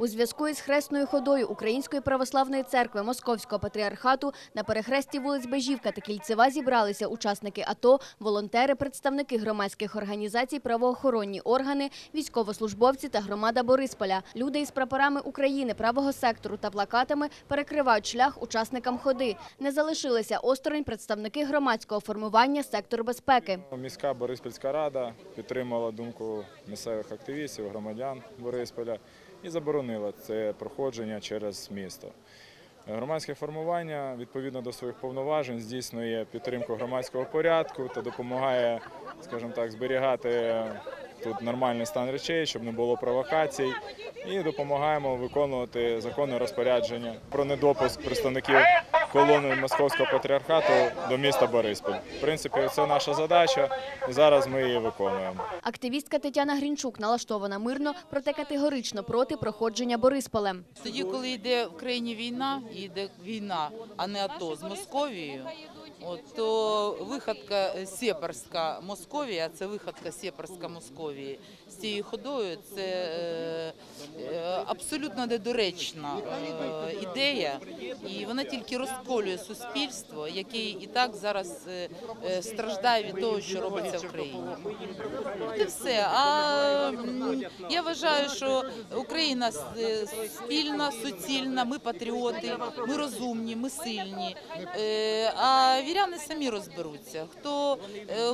У зв'язку із хресною ходою Української православної церкви Московського патріархату на перехресті вулиць Бежівка та Кільцева зібралися учасники АТО, волонтери, представники громадських організацій, правоохоронні органи, військовослужбовці та громада Борисполя. Люди із прапорами України, правого сектору та плакатами перекривають шлях учасникам ходи. Не залишилися осторонь представники громадського формування сектор безпеки. Міська Бориспільська рада підтримала думку місцевих активістів, громадян Борисполя і заборонила це проходження через місто. Громадське формування відповідно до своїх повноважень здійснює підтримку громадського порядку та допомагає, скажімо так, зберігати тут нормальний стан речей, щоб не було провокацій, і допомагаємо виконувати законне розпорядження про недопуск представників колони Московського патріархату до міста Бориспіль. В принципі, це наша задача, і зараз ми її виконуємо. Активістка Тетяна Грінчук налаштована мирно, проте категорично проти проходження Борисполем. Тоді, коли йде в країні війна, йде війна, а не АТО з Московією, от, то виходка сепарська Московія, це виходка сепарська Московії з цією ходою, це е, е, абсолютно недоречна е, ідея, і вона тільки розколює суспільство, яке і так зараз е, е, страждає від того, що робиться в країні. От і все. А я вважаю, що Україна спільна, суцільна, ми патріоти, ми розумні, ми сильні. А віряни самі розберуться. Хто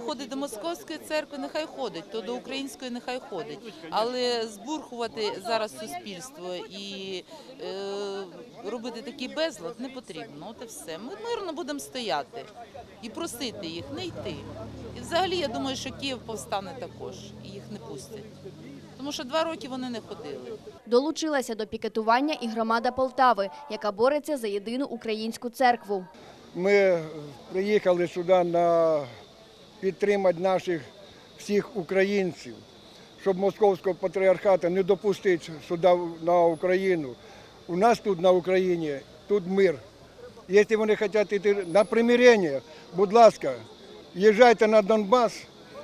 ходить до московської церкви, нехай ходить, хто до української нехай ходить. Але збурхувати зараз суспільство і е, робити такий безлад не потрібно. От і все. Ми мирно будемо стояти і просити їх не йти. І взагалі я думаю, що Київ повстане також і їх не пустять. Тому що два роки вони не ходили. Долучилася до пікетування і громада Полтави, яка бореться за єдину українську церкву. Ми приїхали сюди на підтримати наших всіх українців, щоб московського патріархату не допустити сюди на Україну. У нас тут на Україні тут мир. Якщо вони хочуть йти на примирення, будь ласка, їжджайте на Донбас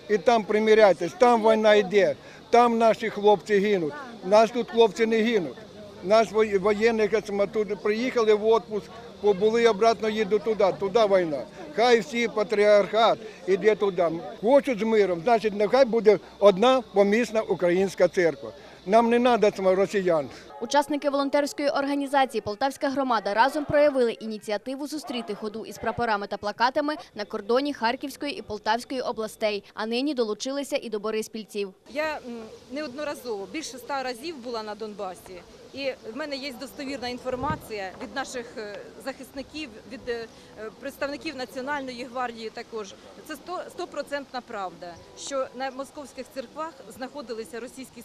і там примиряйтесь. Там війна йде, там наші хлопці гинуть. Нас тут хлопці не гинуть. Нас воє- воєнних ми тут приїхали в відпуск, побули обратно їдуть туди, туди війна. Хай всі патріархат іде туди. Хочуть з миром, значить, нехай буде одна помісна українська церква. Нам не треба росіян. Учасники волонтерської організації Полтавська громада разом проявили ініціативу зустріти ходу із прапорами та плакатами на кордоні Харківської і Полтавської областей, а нині долучилися і до бориспільців. Я неодноразово більше ста разів була на Донбасі, і в мене є достовірна інформація від наших е, захисників, від е, представників Національної гвардії. Також це сто- стопроцентна правда, що на московських церквах знаходилися російські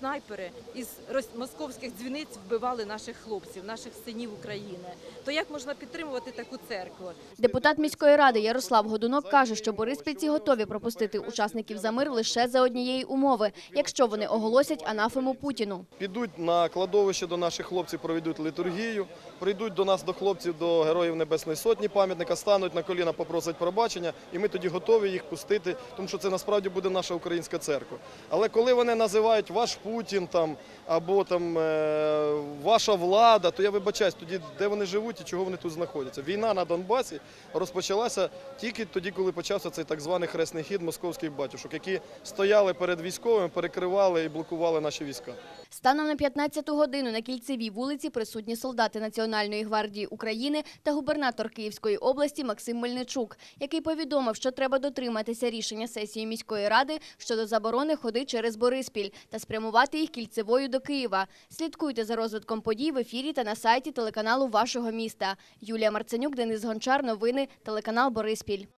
снайпери із московських дзвіниць вбивали наших хлопців, наших синів України. То як можна підтримувати таку церкву? Депутат міської ради Ярослав Годунок каже, що бориспільці готові пропустити учасників за мир лише за однієї умови, якщо вони оголосять анафему Путіну. підуть на кладовище до наших хлопців, проведуть літургію, прийдуть до нас, до хлопців, до Героїв Небесної Сотні пам'ятника, стануть на коліна, попросять пробачення, і ми тоді готові їх пустити, тому що це насправді буде наша українська церква. Але коли вони називають ваш Путін там або там е, ваша влада, то я вибачаюсь, тоді де вони живуть і чого вони тут знаходяться. Війна на Донбасі розпочалася тільки тоді, коли почався цей так званий хресний хід московських батюшок, які стояли перед військовими, перекривали і блокували наші війська. Станом на 15-ту годину на кільцевій вулиці присутні солдати Національної гвардії України та губернатор Київської області Максим Мельничук, який повідомив, що треба дотриматися рішення сесії міської ради щодо заборони ходи через Бориспіль та спрямувати їх кільцевою до Києва. Слідкуйте за розвитком подій в ефірі та на сайті телеканалу вашого міста. Юлія Марценюк, Денис Гончар. Новини телеканал Бориспіль.